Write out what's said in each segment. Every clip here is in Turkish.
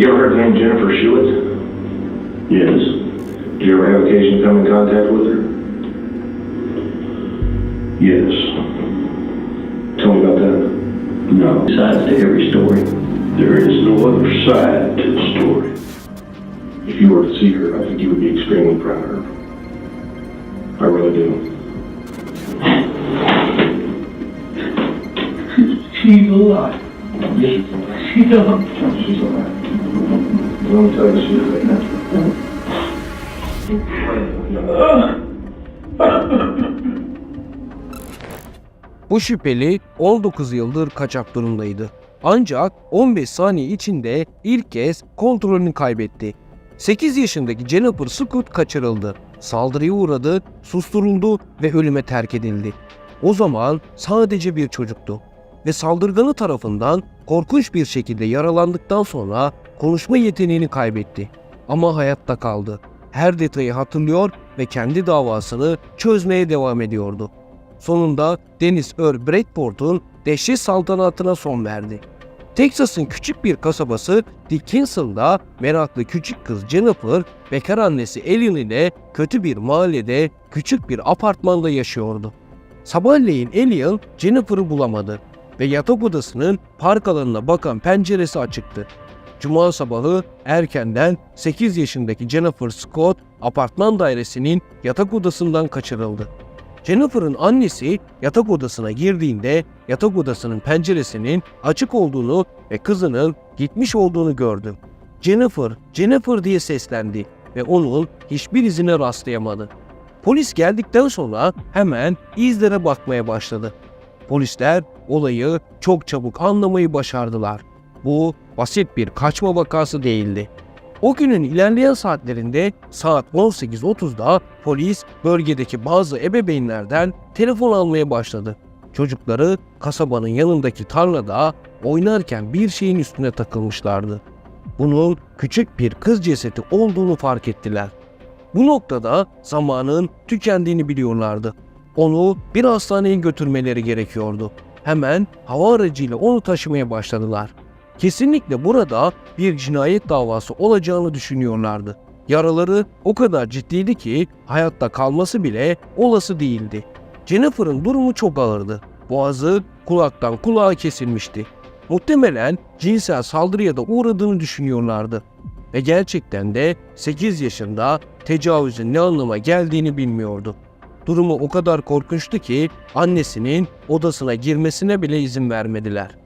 You ever heard the name Jennifer Schuett? Yes. Did you ever have occasion to come in contact with her? Yes. Tell me about that. No. Besides to every story. There is no other side to the story. If you were to see her, I think you would be extremely proud of her. I really do. She's alive. Yes, She's alive. she's alive. She's right now. Bu şüpheli 19 yıldır kaçak durumdaydı. Ancak 15 saniye içinde ilk kez kontrolünü kaybetti. 8 yaşındaki Jennifer Scoot kaçırıldı. Saldırıya uğradı, susturuldu ve ölüme terk edildi. O zaman sadece bir çocuktu ve saldırganı tarafından korkunç bir şekilde yaralandıktan sonra konuşma yeteneğini kaybetti. Ama hayatta kaldı. Her detayı hatırlıyor ve kendi davasını çözmeye devam ediyordu. Sonunda Dennis Earl Bradford'un dehşet saltanatına son verdi. Texas'ın küçük bir kasabası Dickinson'da meraklı küçük kız Jennifer, bekar annesi Ellen ile kötü bir mahallede küçük bir apartmanda yaşıyordu. Sabahleyin Ellen Jennifer'ı bulamadı ve yatak odasının park alanına bakan penceresi açıktı. Cuma sabahı erkenden 8 yaşındaki Jennifer Scott apartman dairesinin yatak odasından kaçırıldı. Jennifer'ın annesi yatak odasına girdiğinde yatak odasının penceresinin açık olduğunu ve kızının gitmiş olduğunu gördü. Jennifer, Jennifer diye seslendi ve onun hiçbir izine rastlayamadı. Polis geldikten sonra hemen izlere bakmaya başladı. Polisler olayı çok çabuk anlamayı başardılar. Bu basit bir kaçma vakası değildi. O günün ilerleyen saatlerinde saat 18.30'da polis bölgedeki bazı ebeveynlerden telefon almaya başladı. Çocukları kasabanın yanındaki tarlada oynarken bir şeyin üstüne takılmışlardı. Bunun küçük bir kız cesedi olduğunu fark ettiler. Bu noktada zamanın tükendiğini biliyorlardı. Onu bir hastaneye götürmeleri gerekiyordu. Hemen hava aracıyla onu taşımaya başladılar. Kesinlikle burada bir cinayet davası olacağını düşünüyorlardı. Yaraları o kadar ciddiydi ki hayatta kalması bile olası değildi. Jennifer'ın durumu çok ağırdı. Boğazı kulaktan kulağa kesilmişti. Muhtemelen cinsel saldırıya da uğradığını düşünüyorlardı. Ve gerçekten de 8 yaşında tecavüzün ne anlama geldiğini bilmiyordu. Durumu o kadar korkunçtu ki annesinin odasına girmesine bile izin vermediler.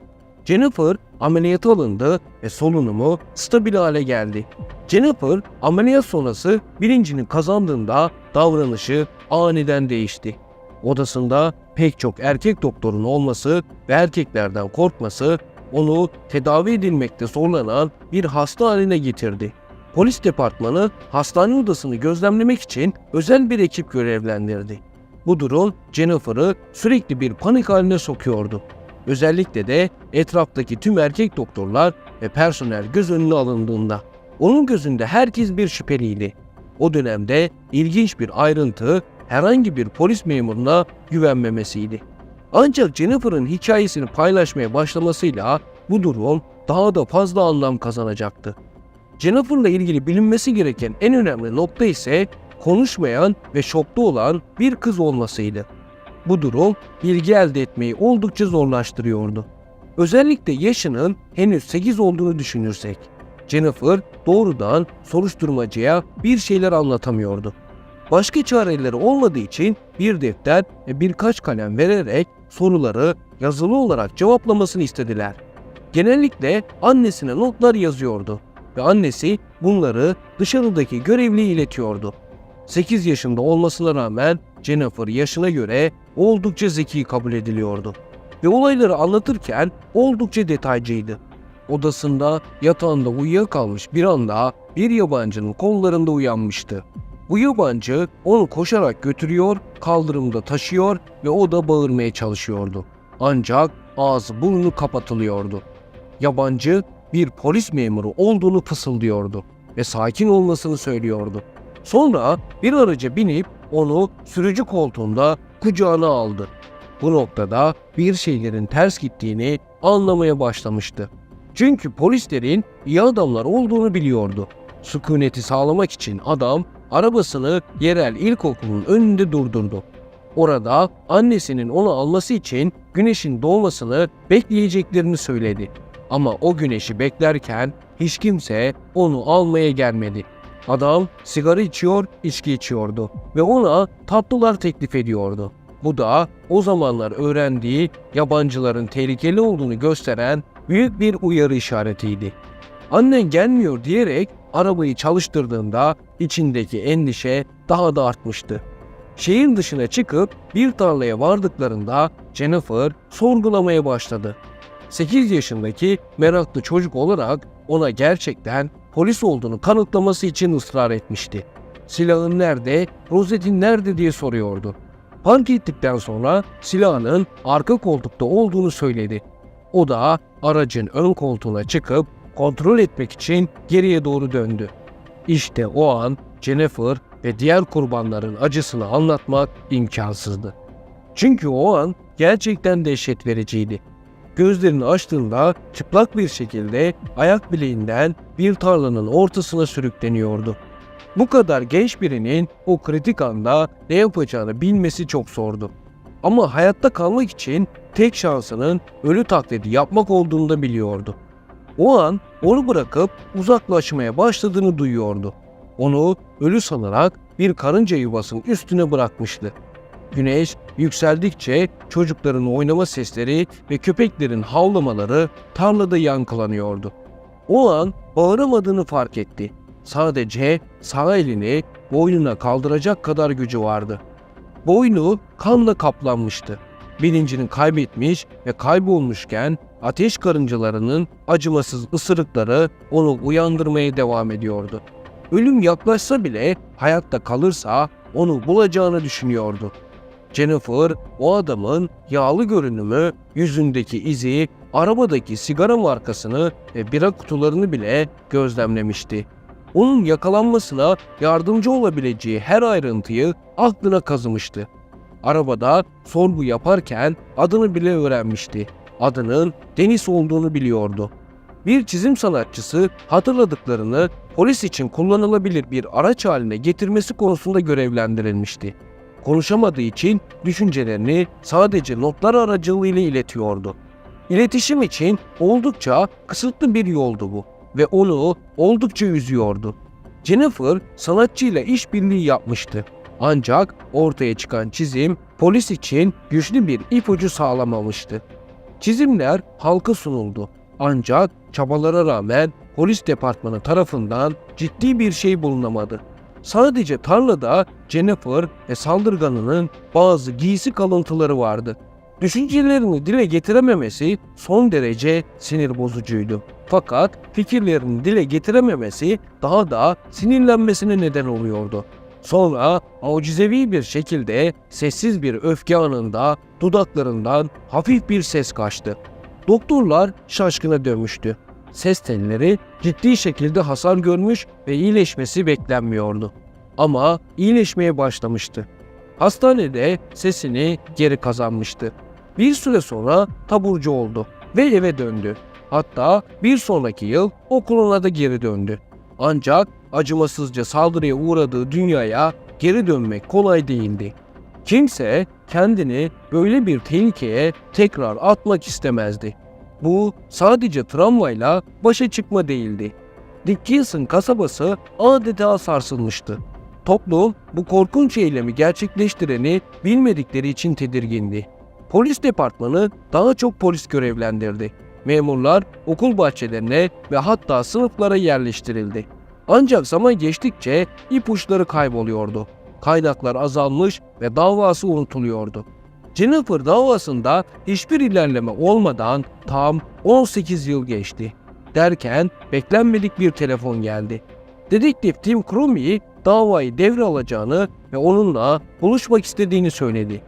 Jennifer ameliyata alındı ve solunumu stabil hale geldi. Jennifer ameliyat sonrası bilincini kazandığında davranışı aniden değişti. Odasında pek çok erkek doktorun olması ve erkeklerden korkması onu tedavi edilmekte zorlanan bir hasta haline getirdi. Polis departmanı hastane odasını gözlemlemek için özel bir ekip görevlendirdi. Bu durum Jennifer'ı sürekli bir panik haline sokuyordu. Özellikle de etraftaki tüm erkek doktorlar ve personel göz önüne alındığında. Onun gözünde herkes bir şüpheliydi. O dönemde ilginç bir ayrıntı herhangi bir polis memuruna güvenmemesiydi. Ancak Jennifer'ın hikayesini paylaşmaya başlamasıyla bu durum daha da fazla anlam kazanacaktı. Jennifer'la ilgili bilinmesi gereken en önemli nokta ise konuşmayan ve şokta olan bir kız olmasıydı. Bu durum bilgi elde etmeyi oldukça zorlaştırıyordu. Özellikle yaşının henüz 8 olduğunu düşünürsek. Jennifer doğrudan soruşturmacıya bir şeyler anlatamıyordu. Başka çareleri olmadığı için bir defter ve birkaç kalem vererek soruları yazılı olarak cevaplamasını istediler. Genellikle annesine notlar yazıyordu ve annesi bunları dışarıdaki görevliye iletiyordu. 8 yaşında olmasına rağmen Jennifer yaşına göre oldukça zeki kabul ediliyordu ve olayları anlatırken oldukça detaycıydı. Odasında yatağında uyuyakalmış bir anda bir yabancının kollarında uyanmıştı. Bu yabancı onu koşarak götürüyor, kaldırımda taşıyor ve o da bağırmaya çalışıyordu. Ancak ağzı burnu kapatılıyordu. Yabancı bir polis memuru olduğunu fısıldıyordu ve sakin olmasını söylüyordu. Sonra bir araca binip onu sürücü koltuğunda kucağına aldı. Bu noktada bir şeylerin ters gittiğini anlamaya başlamıştı. Çünkü polislerin iyi adamlar olduğunu biliyordu. Sükuneti sağlamak için adam arabasını yerel ilkokulun önünde durdurdu. Orada annesinin onu alması için güneşin doğmasını bekleyeceklerini söyledi. Ama o güneşi beklerken hiç kimse onu almaya gelmedi. Adam sigara içiyor, içki içiyordu ve ona tatlılar teklif ediyordu. Bu da o zamanlar öğrendiği yabancıların tehlikeli olduğunu gösteren büyük bir uyarı işaretiydi. Annen gelmiyor diyerek arabayı çalıştırdığında içindeki endişe daha da artmıştı. Şehir dışına çıkıp bir tarlaya vardıklarında Jennifer sorgulamaya başladı. 8 yaşındaki meraklı çocuk olarak ona gerçekten polis olduğunu kanıtlaması için ısrar etmişti. Silahın nerede, rozetin nerede diye soruyordu. Park ettikten sonra silahının arka koltukta olduğunu söyledi. O da aracın ön koltuğuna çıkıp kontrol etmek için geriye doğru döndü. İşte o an Jennifer ve diğer kurbanların acısını anlatmak imkansızdı. Çünkü o an gerçekten dehşet vericiydi. Gözlerini açtığında çıplak bir şekilde ayak bileğinden bir tarlanın ortasına sürükleniyordu. Bu kadar genç birinin o kritik anda ne yapacağını bilmesi çok zordu. Ama hayatta kalmak için tek şansının ölü taklidi yapmak olduğunu da biliyordu. O an onu bırakıp uzaklaşmaya başladığını duyuyordu. Onu ölü sanarak bir karınca yuvasının üstüne bırakmıştı. Güneş yükseldikçe çocukların oynama sesleri ve köpeklerin havlamaları tarlada yankılanıyordu. O an bağıramadığını fark etti. Sadece sağ elini boynuna kaldıracak kadar gücü vardı. Boynu kanla kaplanmıştı. Bilincini kaybetmiş ve kaybolmuşken ateş karıncalarının acımasız ısırıkları onu uyandırmaya devam ediyordu. Ölüm yaklaşsa bile hayatta kalırsa onu bulacağını düşünüyordu. Jennifer o adamın yağlı görünümü, yüzündeki izi, arabadaki sigara markasını ve bira kutularını bile gözlemlemişti. Onun yakalanmasına yardımcı olabileceği her ayrıntıyı aklına kazımıştı. Arabada sorgu yaparken adını bile öğrenmişti. Adının Deniz olduğunu biliyordu. Bir çizim sanatçısı hatırladıklarını polis için kullanılabilir bir araç haline getirmesi konusunda görevlendirilmişti. Konuşamadığı için düşüncelerini sadece notlar aracılığıyla iletiyordu. İletişim için oldukça kısıtlı bir yoldu bu ve onu oldukça üzüyordu. Jennifer sanatçıyla işbirliği yapmıştı. Ancak ortaya çıkan çizim polis için güçlü bir ipucu sağlamamıştı. Çizimler halka sunuldu. Ancak çabalara rağmen polis departmanı tarafından ciddi bir şey bulunamadı. Sadece tarlada Jennifer ve saldırganının bazı giysi kalıntıları vardı. Düşüncelerini dile getirememesi son derece sinir bozucuydu. Fakat fikirlerini dile getirememesi daha da sinirlenmesine neden oluyordu. Sonra acizevi bir şekilde sessiz bir öfke anında dudaklarından hafif bir ses kaçtı. Doktorlar şaşkına dönmüştü. Ses telleri ciddi şekilde hasar görmüş ve iyileşmesi beklenmiyordu. Ama iyileşmeye başlamıştı. Hastanede sesini geri kazanmıştı. Bir süre sonra taburcu oldu ve eve döndü. Hatta bir sonraki yıl okuluna da geri döndü. Ancak acımasızca saldırıya uğradığı dünyaya geri dönmek kolay değildi. Kimse kendini böyle bir tehlikeye tekrar atmak istemezdi. Bu sadece travmayla başa çıkma değildi. Dickinson kasabası adeta sarsılmıştı. Toplum bu korkunç eylemi gerçekleştireni bilmedikleri için tedirgindi. Polis departmanı daha çok polis görevlendirdi. Memurlar okul bahçelerine ve hatta sınıflara yerleştirildi. Ancak zaman geçtikçe ipuçları kayboluyordu. Kaynaklar azalmış ve davası unutuluyordu. Jennifer davasında hiçbir ilerleme olmadan tam 18 yıl geçti. Derken beklenmedik bir telefon geldi. Dedektif Tim Crumey davayı devralacağını ve onunla buluşmak istediğini söyledi.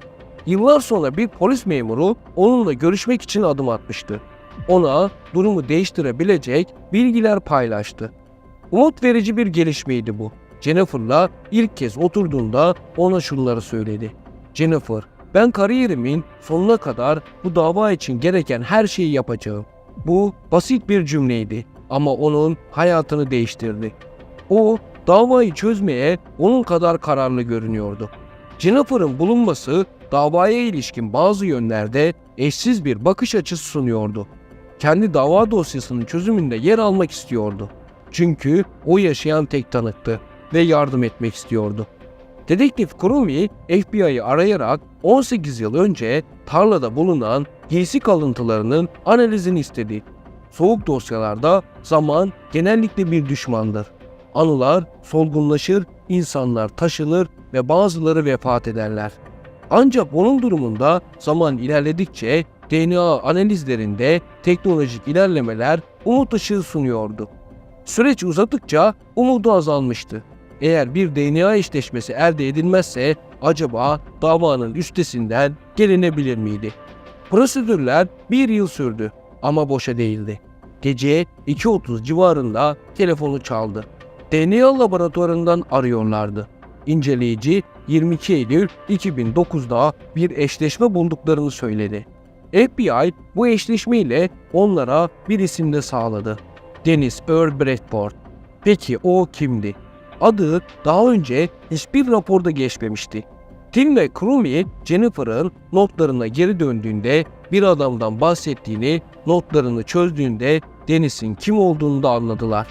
Yıllar sonra bir polis memuru onunla görüşmek için adım atmıştı. Ona durumu değiştirebilecek bilgiler paylaştı. Umut verici bir gelişmeydi bu. Jennifer'la ilk kez oturduğunda ona şunları söyledi. Jennifer, ben kariyerimin sonuna kadar bu dava için gereken her şeyi yapacağım. Bu basit bir cümleydi ama onun hayatını değiştirdi. O davayı çözmeye onun kadar kararlı görünüyordu. Jennifer'ın bulunması davaya ilişkin bazı yönlerde eşsiz bir bakış açısı sunuyordu. Kendi dava dosyasının çözümünde yer almak istiyordu. Çünkü o yaşayan tek tanıktı ve yardım etmek istiyordu. Dedektif Kurumi FBI'yi arayarak 18 yıl önce tarlada bulunan giysi kalıntılarının analizini istedi. Soğuk dosyalarda zaman genellikle bir düşmandır. Anılar solgunlaşır, insanlar taşınır ve bazıları vefat ederler. Ancak onun durumunda zaman ilerledikçe DNA analizlerinde teknolojik ilerlemeler umut ışığı sunuyordu. Süreç uzadıkça umudu azalmıştı. Eğer bir DNA eşleşmesi elde edilmezse acaba davanın üstesinden gelinebilir miydi? Prosedürler bir yıl sürdü ama boşa değildi. Gece 2.30 civarında telefonu çaldı. DNA laboratuvarından arıyorlardı. İnceleyici 22 Eylül 2009'da bir eşleşme bulduklarını söyledi. FBI bu eşleşmeyle onlara bir isim de sağladı. Dennis Earl Bradford. Peki o kimdi? Adı daha önce hiçbir raporda geçmemişti. Tim ve Crummy, Jennifer'ın notlarına geri döndüğünde bir adamdan bahsettiğini, notlarını çözdüğünde Dennis'in kim olduğunu da anladılar.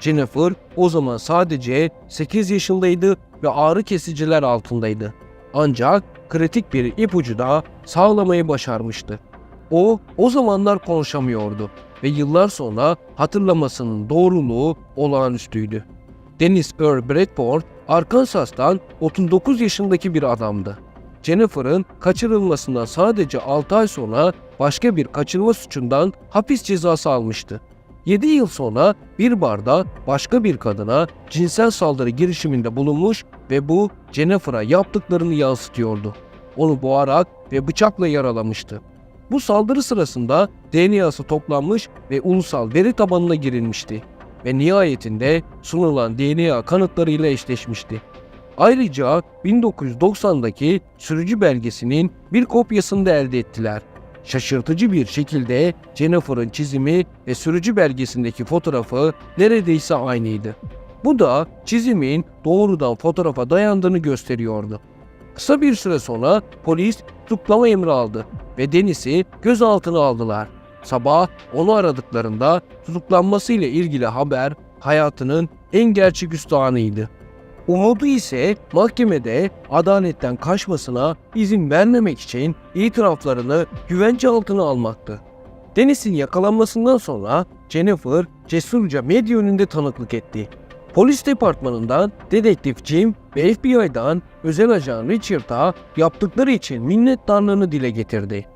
Jennifer o zaman sadece 8 yaşındaydı ve ağrı kesiciler altındaydı. Ancak kritik bir ipucu da sağlamayı başarmıştı. O, o zamanlar konuşamıyordu ve yıllar sonra hatırlamasının doğruluğu olağanüstüydü. Dennis Earl Bradford, Arkansas'tan 39 yaşındaki bir adamdı. Jennifer'ın kaçırılmasından sadece 6 ay sonra başka bir kaçırma suçundan hapis cezası almıştı. 7 yıl sonra bir barda başka bir kadına cinsel saldırı girişiminde bulunmuş ve bu Jennifer'a yaptıklarını yansıtıyordu. Onu boğarak ve bıçakla yaralamıştı. Bu saldırı sırasında DNA'sı toplanmış ve ulusal veri tabanına girilmişti ve nihayetinde sunulan DNA kanıtlarıyla eşleşmişti. Ayrıca 1990'daki sürücü belgesinin bir kopyasını da elde ettiler. Şaşırtıcı bir şekilde Jennifer'ın çizimi ve sürücü belgesindeki fotoğrafı neredeyse aynıydı. Bu da çizimin doğrudan fotoğrafa dayandığını gösteriyordu. Kısa bir süre sonra polis tutuklama emri aldı ve Dennis'i gözaltına aldılar. Sabah onu aradıklarında tutuklanması ile ilgili haber hayatının en gerçeküstü anıydı. Umudu ise mahkemede adaletten kaçmasına izin vermemek için itiraflarını güvence altına almaktı. Dennis'in yakalanmasından sonra Jennifer cesurca medya önünde tanıklık etti. Polis departmanından dedektif Jim ve FBI'dan özel ajan Richard'a yaptıkları için minnettarlığını dile getirdi.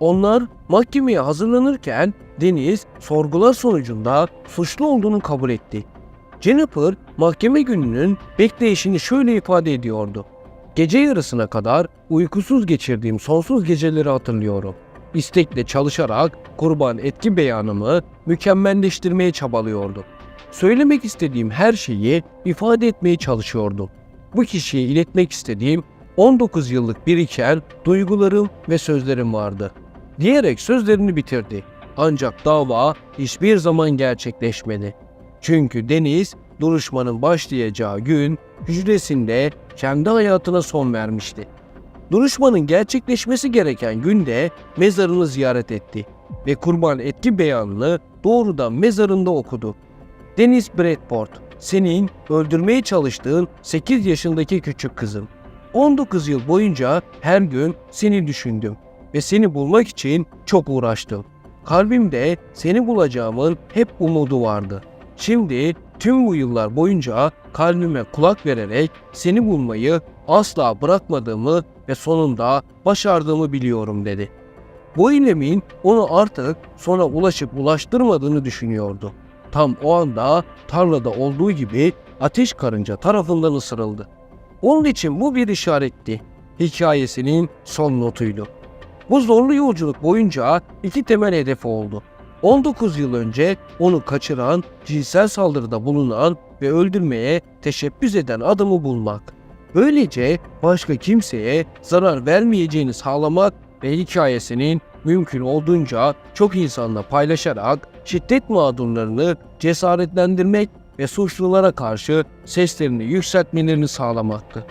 Onlar mahkemeye hazırlanırken Deniz sorgular sonucunda suçlu olduğunu kabul etti. Jennifer mahkeme gününün bekleyişini şöyle ifade ediyordu. Gece yarısına kadar uykusuz geçirdiğim sonsuz geceleri hatırlıyorum. İstekle çalışarak kurban etki beyanımı mükemmelleştirmeye çabalıyordum. Söylemek istediğim her şeyi ifade etmeye çalışıyordum. Bu kişiye iletmek istediğim 19 yıllık biriken duygularım ve sözlerim vardı. Diyerek sözlerini bitirdi. Ancak dava hiçbir zaman gerçekleşmedi. Çünkü Deniz duruşmanın başlayacağı gün hücresinde kendi hayatına son vermişti. Duruşmanın gerçekleşmesi gereken günde mezarını ziyaret etti ve kurban etki beyanını doğrudan mezarında okudu. Deniz Bradford, senin öldürmeye çalıştığın 8 yaşındaki küçük kızım. 19 yıl boyunca her gün seni düşündüm ve seni bulmak için çok uğraştım. Kalbimde seni bulacağımın hep umudu vardı. Şimdi tüm bu yıllar boyunca kalbime kulak vererek seni bulmayı asla bırakmadığımı ve sonunda başardığımı biliyorum dedi. Bu eylemin onu artık sona ulaşıp ulaştırmadığını düşünüyordu. Tam o anda tarlada olduğu gibi ateş karınca tarafından ısırıldı. Onun için bu bir işaretti. Hikayesinin son notuydu. Bu zorlu yolculuk boyunca iki temel hedefi oldu. 19 yıl önce onu kaçıran, cinsel saldırıda bulunan ve öldürmeye teşebbüs eden adamı bulmak. Böylece başka kimseye zarar vermeyeceğini sağlamak ve hikayesinin mümkün olduğunca çok insanla paylaşarak şiddet mağdurlarını cesaretlendirmek ve suçlulara karşı seslerini yükseltmelerini sağlamaktı.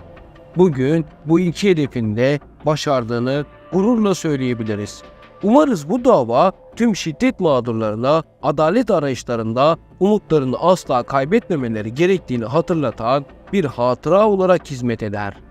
Bugün bu iki hedefin de başardığını gururla söyleyebiliriz. Umarız bu dava tüm şiddet mağdurlarına adalet arayışlarında umutlarını asla kaybetmemeleri gerektiğini hatırlatan bir hatıra olarak hizmet eder.